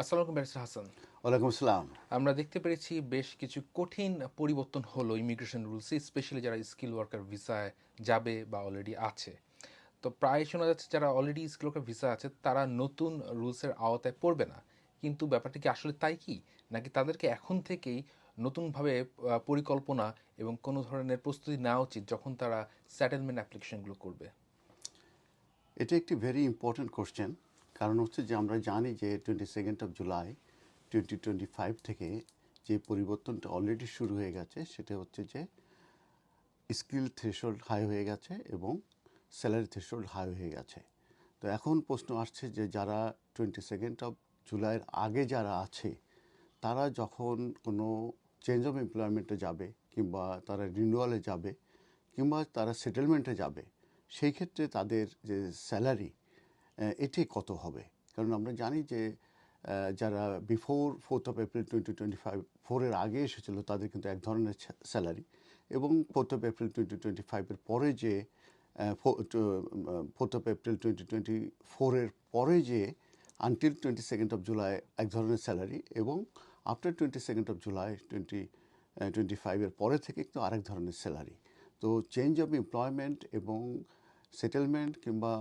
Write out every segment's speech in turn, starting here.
আসসালামু আলাইকুম ব্যারিস্টার হাসান। ওয়ালাইকুম আসসালাম। আমরা দেখতে পেরেছি বেশ কিছু কঠিন পরিবর্তন হলো ইমিগ্রেশন রুলসে স্পেশালি যারা স্কিল ওয়ার্কার ভিসায় যাবে বা অলরেডি আছে। তো প্রায় শোনা যাচ্ছে যারা অলরেডি স্কিল ওয়ার্কার ভিসা আছে তারা নতুন রুলসের আওতায় পড়বে না। কিন্তু ব্যাপারটা কি আসলে তাই কি? নাকি তাদেরকে এখন থেকেই নতুনভাবে পরিকল্পনা এবং কোনো ধরনের প্রস্তুতি নেওয়া উচিত যখন তারা সেটেলমেন্ট অ্যাপ্লিকেশনগুলো করবে? এটা একটি ভেরি ইম্পর্ট্যান্ট কোশ্চেন কারণ হচ্ছে যে আমরা জানি যে twenty second of July twenty twenty five থেকে যে পরিবর্তনটা অলরেডি শুরু হয়ে গেছে, সেটা হচ্ছে যে স্কিল থ্রেশোল্ড হাই হয়ে গেছে এবং স্যালারি থ্রেশোল্ড হাই হয়ে গেছে। তো এখন প্রশ্ন আসছে যে যারা টোয়েন্টি সেকেন্ড অফ জুলাইয়ের আগে যারা আছে, তারা যখন কোনো চেঞ্জ অফ এমপ্লয়মেন্টে যাবে কিংবা তারা রিনিউয়ালে যাবে কিংবা তারা সেটেলমেন্টে যাবে, সেই ক্ষেত্রে তাদের যে স্যালারি এটি কত হবে? কারণ আমরা জানি যে যারা before fourth of April twenty twenty five ফোরের আগে এসেছিল, তাদের কিন্তু এক ধরনের স্যালারি এবং fourth of April twenty twenty ফাইভের পরে যে fourth of April twenty twenty ফোরের পরে যে until twenty second of July এক ধরনের স্যালারি এবং after twenty second of July twenty twenty ফাইভের পরে থেকে কিন্তু আরেক ধরনের স্যালারি তো চেঞ্জ অফ এমপ্লয়মেন্ট এবং সেটেলমেন্ট কিংবা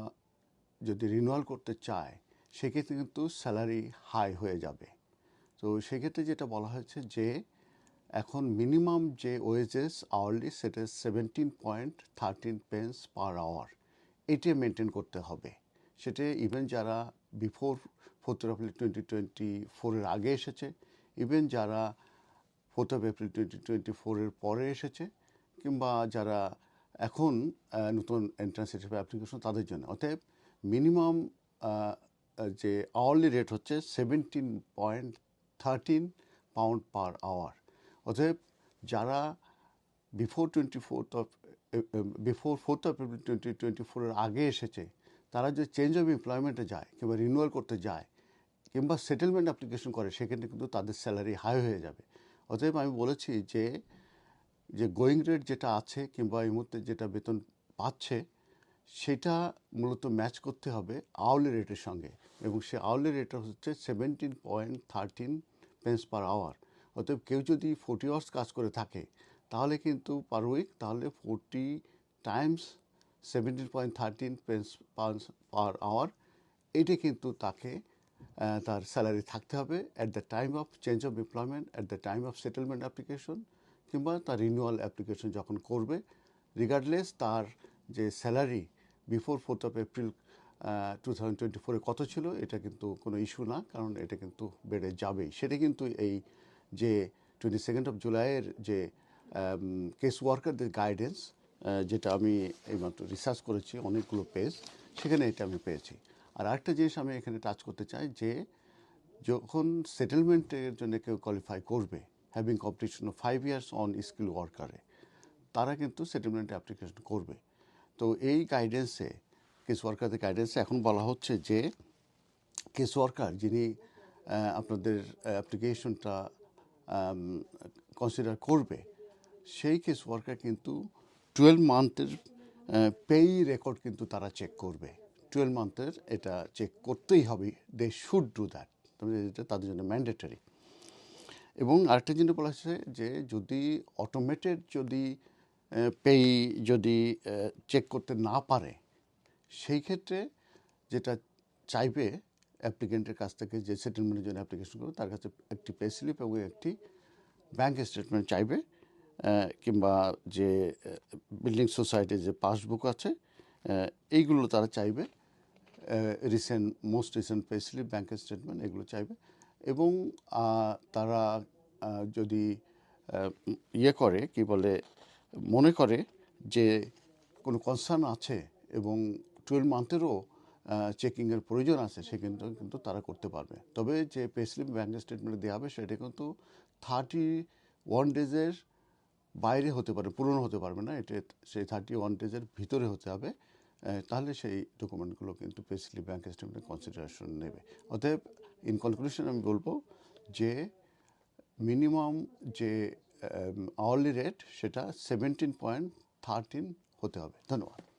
যদি রিনুয়াল করতে চায়, সেক্ষেত্রে কিন্তু স্যালারি হাই হয়ে যাবে। তো সেক্ষেত্রে যেটা বলা হয়েছে যে, এখন মিনিমাম যে ওয়েজেস আওয়ারলি সেটা seventeen point thirteen pence per hour এটি মেনটেন করতে হবে। সেটা ইভেন যারা before fourth April twenty twenty ফোরের আগে এসেছে ইভেন যারা ফোর্থ এপ্রিল টোয়েন্টি টোয়েন্টি ফোরের পরে এসেছে, কিংবা যারা এখন নতুন এন্ট্রান্স হিসেবে অ্যাপ্লিকেশন তাদের জন্য। অতএব মিনিমাম যে আওয়ারলি রেট হচ্ছে seventeen point thirteen pound per hour অতএব যারা before twenty fourth of before fourth of April twenty twenty ফোরের আগে এসেছে, তারা যে চেঞ্জ অফ এমপ্লয়মেন্টে যায় কিংবা রিনিউয়াল করতে যায় কিংবা সেটেলমেন্ট অ্যাপ্লিকেশন করে, সেক্ষেত্রে কিন্তু তাদের স্যালারি হাই হয়ে যাবে। অতএব আমি বলেছি যে যে গোয়িং রেট যেটা আছে কিংবা এই মুহূর্তে যেটা বেতন পাচ্ছে সেটা মূলত ম্যাচ করতে হবে আওয়ারলি রেটের সঙ্গে এবং সে আওয়ারলি রেটটা হচ্ছে seventeen point thirteen pence per hour অতএব কেউ যদি ফোর্টি আওয়ার্স কাজ করে থাকে, তাহলে কিন্তু পার উইক তাহলে forty times seventeen point thirteen pence per hour এটা কিন্তু তাকে তার স্যালারি থাকতে হবে at the time of change of employment at the time of settlement application কিংবা তার রিনিউয়াল অ্যাপ্লিকেশন যখন করবে। রিগার্ডলেস তার যে salary before fourth of April two thousand twenty ফোরে কত ছিল? এটা কিন্তু কোনো ইস্যু না, কারণ এটা কিন্তু বেড়ে যাবেই। সেটা কিন্তু এই যে টোয়েন্টি সেকেন্ড অফ জুলাইয়ের যে কেস ওয়ার্কারদের গাইডেন্স যেটা আমি এইমাত্র রিসার্চ করেছি, অনেকগুলো পেজ সেখানে এটা আমি পেয়েছি। আর আরেকটা জিনিস আমি এখানে টাচ করতে চাই যে, যখন সেটেলমেন্টের জন্য কেউ কোয়ালিফাই করবে having competition five years on skill ওয়ার্কারে তারা কিন্তু সেটেলমেন্ট অ্যাপ্লিকেশন করবে। তো এই গাইডেন্সে কেস ওয়ার্কারদের গাইডেন্সে এখন বলা হচ্ছে যে কেস ওয়ার্কার যিনি আপনাদের অ্যাপ্লিকেশনটা কনসিডার করবে, সেই কেস ওয়ার্কার কিন্তু টুয়েলভ মান্থের পেই রেকর্ড কিন্তু তারা চেক করবে। টুয়েলভ মান্থের এটা চেক করতেই হবে দে শুড ডু দ্যাট এটা তাদের জন্য ম্যান্ডেটরি এবং আরেকটা জিনিস বলা হচ্ছে যে, যদি অটোমেটেড যদি পেই যদি চেক করতে না পারে, সেই ক্ষেত্রে যেটা চাইবে অ্যাপ্লিকেন্টের কাছ থেকে যে সেটেলমেন্টের জন্য অ্যাপ্লিকেশন করবে, তার কাছে একটি পে স্লিপ এবং একটি ব্যাংক স্টেটমেন্ট চাইবে কিংবা যে বিল্ডিং সোসাইটির যে পাসবুক আছে এইগুলো তারা চাইবে recent most recent pay slip bank statement এগুলো চাইবে এবং তারা যদি ইয়ে করে, কি বলে মনে করে যে কোনো কনসার্ন আছে এবং টুয়েলভ মান্থেরও চেকিংয়ের প্রয়োজন আছে, সে কিন্তু কিন্তু তারা করতে পারবে। তবে যে পে স্লিপ ব্যাংক স্টেটমেন্ট দেওয়া হবে, সেটা কিন্তু থার্টি ওয়ান ডেজের বাইরে হতে পারে পূরণ হতে পারবে না। এটা সেই থার্টি ওয়ান ডেজের ভিতরে হতে হবে তাহলে সেই ডকুমেন্টগুলো কিন্তু pay slip bank statement consideration নেবে। অতএব ইন কনক্লুশন আমি বলব যে মিনিমাম যে আওয়ারলি রেট সেটা সেভেন্টিন পয়েন্ট থার্টিন হতে হবে। ধন্যবাদ।